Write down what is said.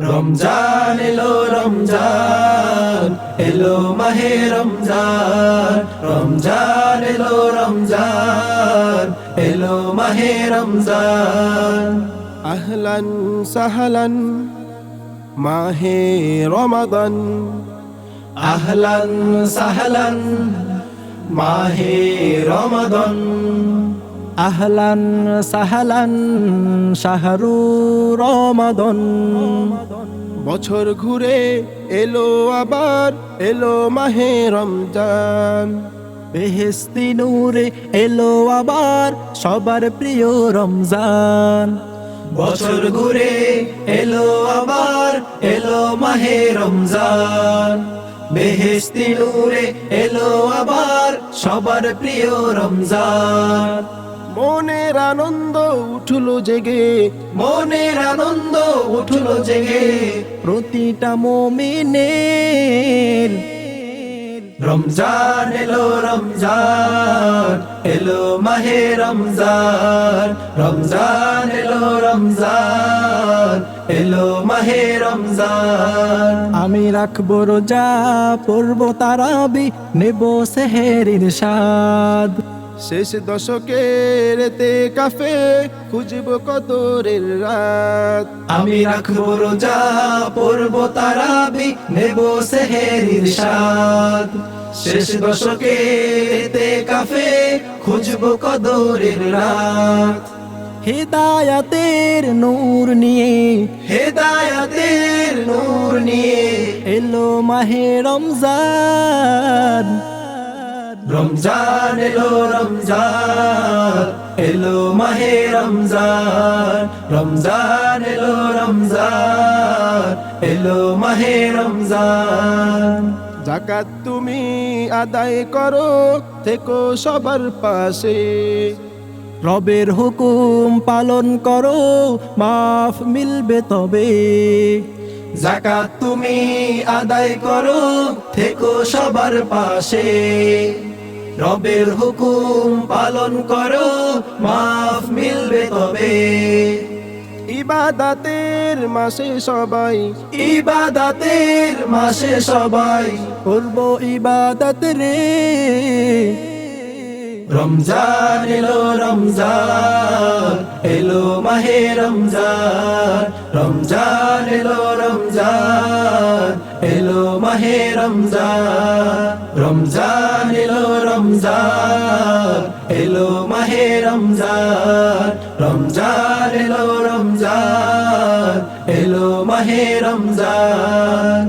রমজান এলো রমজান। এলো মাহে রমজান। রমজান এলো রমজান। এলো মাহে রমজান। আহলান সাহলান মাহে রমাদান। আহলান সাহলান মাহে রমাদান। আহলান সাহালান শাহরু রমাদন। বছর ঘুরে এলো আবার এলো মাহে রমজান। বেহেস্তি নূরে এলো আবার সবার প্রিয় রমজান। বছর ঘুরে এলো আবার এলো মাহে রমজান। বেহেস্তি নূরে এলো আবার সবার প্রিয় রমজান। মনের আনন্দ উঠল জেগে। মনের আনন্দ উঠল জেগে। প্রতিটা মোমিনের। রমজান এলো রমজান এলো মাহে রমজান। রমজান এলো রমজান এলো মাহে রমজান। আমি রাখব রোজা পড়ব তারাবি নেব সেহেরির স্বাদ শেষ দশকের তে কাফে খুঁজব কদরের রাত। আমি রাখব রোজা পড়ব তারাবি নেব সেহেরির স্বাদ। শেষ দশকে তে কাফে খুঁজবো কদরের রাত। হেদায়াতের নূর নিয়ে হেদায়াতের নূর নিয়ে এলো মাহে রমজান। রমজান এলো রমজান এলো মাহে রমজান। রমজান এলো রমজান এলো মাহে রমজান। জাকাত তুমি আদায় করো থেকো সবার পাশে। রবের হুকুম পালন করো মাফ মিলবে তবে। জাকাত তুমি আদায় করো থেকো সবার পাশে। রবের হুকুম পালন করো মাফ মিলবে তবে। ইবাদাতের মাসে সবাই ইবাদাতের মাসে সবাই করব ইবাদত রে। রমজান এলো রমজান এলো মাহে রমজান রমজান এলো রমজান। এলো মাহে রমজান রমজান এলো রমজান, এলো মাহে রমজান রমজান এলো রমজান, এলো মাহে রমজান।